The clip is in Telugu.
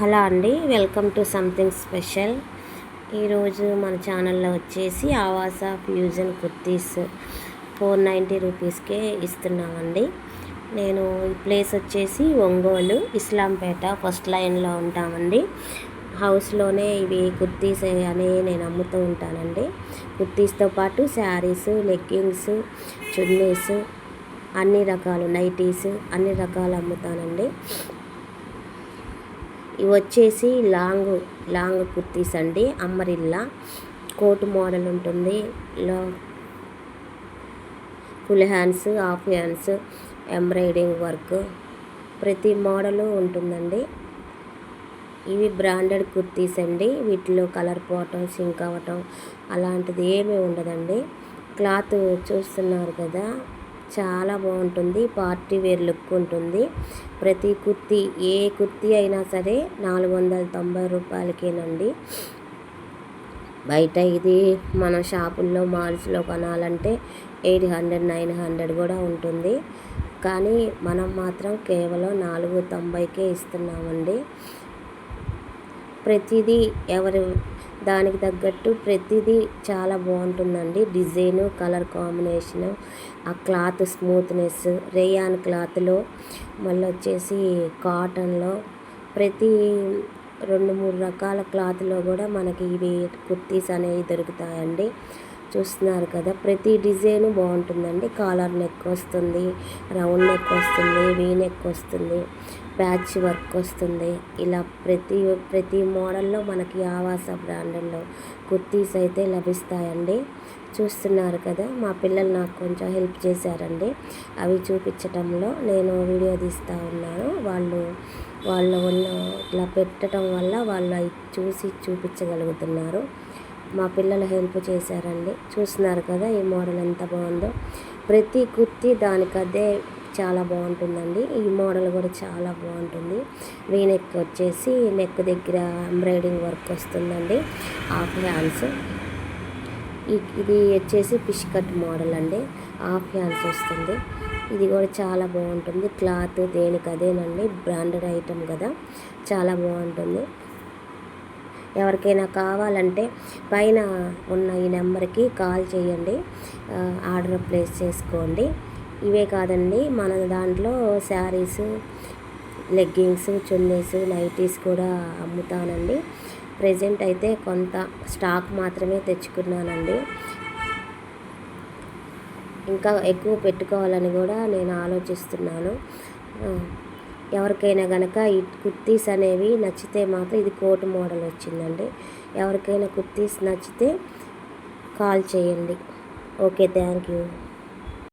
హలో అండి వెల్కమ్ టు సంథింగ్ స్పెషల్. ఈరోజు మన ఛానల్లో వచ్చేసి ఆవాస ఫ్యూజన్ కుర్తీస్ ఫోర్ నైంటీ రూపీస్కే ఇస్తున్నామండి. నేను ఈ ప్లేస్ వచ్చేసి ఒంగోలు ఇస్లాంపేట ఫస్ట్ లైన్లో ఉంటామండి. హౌస్లోనే ఇవి కుర్తీస్ అని నేను అమ్ముతూ ఉంటానండి. కుర్తీస్తో పాటు శారీస్ లెగ్గింగ్స్ చున్నీస్ అన్ని రకాలు నైటీస్ అన్ని రకాలు అమ్ముతానండి. ఇవి వచ్చేసి లాంగ్ లాంగ్ కుర్తీస్ అండి. అమ్మరిల్లా. కోటు మోడల్ ఉంటుంది. లో full hands half hands embroidering work. ప్రతి మోడలు ఉంటుందండి. ఇవి బ్రాండెడ్ కుర్తీస్ అండి. వీటిలో కలర్ పోవటం సింక్ అవ్వటం అలాంటిది ఏమీ ఉండదండి. క్లాత్ చూస్తున్నారు కదా. చాలా బాగుంటుంది. పార్టీ వేర్ లుక్ ఉంటుంది. ప్రతి కుర్తీ ఏ కుర్తీ అయినా సరే నాలుగు వందల తొంభై రూపాయలకేనండి. బయట ఇది మన షాపుల్లో మాల్స్లో కొనాలంటే ఎయిట్ హండ్రెడ్ నైన్ హండ్రెడ్ కూడా ఉంటుంది. కానీ మనం మాత్రం కేవలం నాలుగు తొంభైకే ఇస్తున్నామండి. ప్రతిదీ ఎవరు దానికి తగ్గట్టు ప్రతిదీ చాలా బాగుంటుందండి. డిజైను కలర్ కాంబినేషను ఆ క్లాత్ స్మూత్నెస్ రేయాన్ క్లాత్లో మళ్ళీ వచ్చేసి కాటన్లో ప్రతి రెండు మూడు రకాల క్లాత్లో కూడా మనకి ఇవి కుర్తీస్ అనేవి దొరుకుతాయండి. చూస్తున్నారు కదా ప్రతి డిజైన్ బాగుంటుందండి. కాలర్ నెక్ వస్తుంది రౌండ్ నెక్ వస్తుంది వీ నెక్ వస్తుంది ప్యాచ్ వర్క్ వస్తుంది. ఇలా ప్రతి ప్రతి మోడల్లో మనకి ఆవాస బ్రాండ్లో కుర్తీస్ అయితే లభిస్తాయండి. చూస్తున్నారు కదా మా పిల్లలు నాకు కొంచెం హెల్ప్ చేశారండి. అవి చూపించటంలో నేను వీడియో తీస్తూ ఉన్నాను. వాళ్ళు వాళ్ళ వల్ల ఇట్లా పెట్టడం వల్ల వాళ్ళు అవి చూసి చూపించగలుగుతున్నారు. మా పిల్లలు హెల్ప్ చేశారండి. చూస్తున్నారు కదా ఈ మోడల్ ఎంత బాగుందో. ప్రతి కుర్తీ దానికదే చాలా బాగుంటుందండి. ఈ మోడల్ కూడా చాలా బాగుంటుంది. వీ నెక్ వచ్చేసి నెక్ దగ్గర ఎంబ్రాయిడింగ్ వర్క్ వస్తుందండి. హాఫ్ హ్యాండ్స్ ఇది వచ్చేసి ఫిష్ కట్ మోడల్ అండి. హాఫ్ హ్యాండ్స్ వస్తుంది. ఇది కూడా చాలా బాగుంటుంది. క్లాత్ దేనికి అదేనండి. బ్రాండెడ్ ఐటమ్ కదా. చాలా బాగుంటుంది. ఎవరికైనా కావాలంటే పైన ఉన్న ఈ నెంబర్కి కాల్ చేయండి. ఆర్డర్ ప్లేస్ చేసుకోండి. ఇవే కాదండి మన దాంట్లో శారీస్ లెగ్గింగ్స్ చున్నీస్ నైటీస్ కూడా అమ్ముతానండి. ప్రజెంట్ అయితే కొంత స్టాక్ మాత్రమే తెచ్చుకున్నానండి. ఇంకా ఎక్కువ పెట్టుకోవాలని కూడా నేను ఆలోచిస్తున్నాను. ఎవరికైనా కనుక ఈ కుర్తీస్ అనేవి నచ్చితే మాత్రం ఇది కోట్ మోడల్ వచ్చిందండి. ఎవరికైనా కుర్తీస్ నచ్చితే కాల్ చేయండి. Okay thank you.